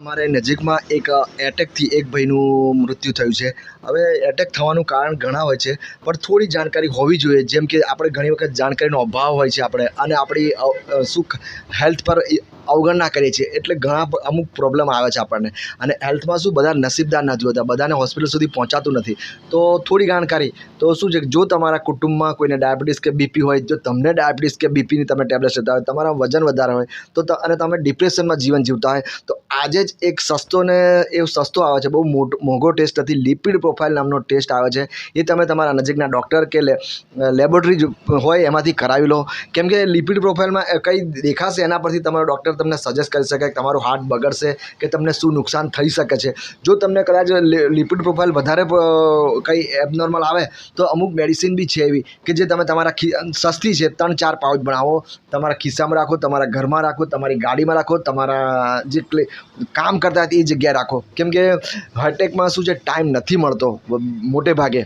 અમારે નજીકમાં એક એટેકથી એક ભાઈનું મૃત્યુ થયું છે. હવે એટેક થવાનું કારણ ઘણા હોય છે પણ થોડી જાણકારી હોવી જોઈએ જેમ કે આપણે ઘણી વખત જાણકારીનો અભાવ હોય છે આપણે અને આપણી અ, હેલ્થ પર અવગણના કરીએ છીએ. એટલે ઘણા અમુક પ્રોબ્લેમ આવે છે આપણને. અને હેલ્થમાં શું બધા નસીબદાર નથી હોતા. બધાને હોસ્પિટલ સુધી પહોંચાતું નથી. તો થોડી જાણકારી. તો શું છે જો તમારા કુટુંબમાં કોઈને ડાયાબિટીસ કે બીપી હોય, જો તમને ડાયાબિટીસ કે બીપીની તમે ટેબ્લેટ લેતા હોય, તમારા વજન વધારે હોય, તો અને તમે ડિપ્રેશનમાં જીવન જીવતા હોય, તો આજે જ એક સસ્તો ને એ સસ્તો આવે છે. બહુ મોંઘો ટેસ્ટ નથી. લિપિડ પ્રોફાઇલ નામનો ટેસ્ટ આવે છે. એ તમે તમારા નજીકના ડૉક્ટર કે લેબોરેટરી હોય, એમાંથી કરાવી લો. કેમ કે લિપિડ પ્રોફાઇલમાં કંઈ દેખાશે એના પરથી તમારો ડૉક્ટર તમને સજેસ્ટ કરી શકે કે તમારું હાર્ટ બગડશે કે તમને શું નુકસાન થઈ શકે છે. જો તમને કદાચ લિપિડ પ્રોફાઇલ વધારે કંઈ એબનોર્મલ આવે, તો અમુક મેડિસિન બી છે એવી કે જે તમે તમારા સસ્તી છે, ત્રણ ચાર પાઉચ બનાવો. તમારા ખિસ્સામાં રાખો, તમારા ઘરમાં રાખો, તમારી ગાડીમાં રાખો, તમારા જે કામ કરતા હતા એ જગ્યાએ રાખો. કેમ કે હાર્ટેકમાં શું છે ટાઈમ નથી મળતો મોટે ભાગે.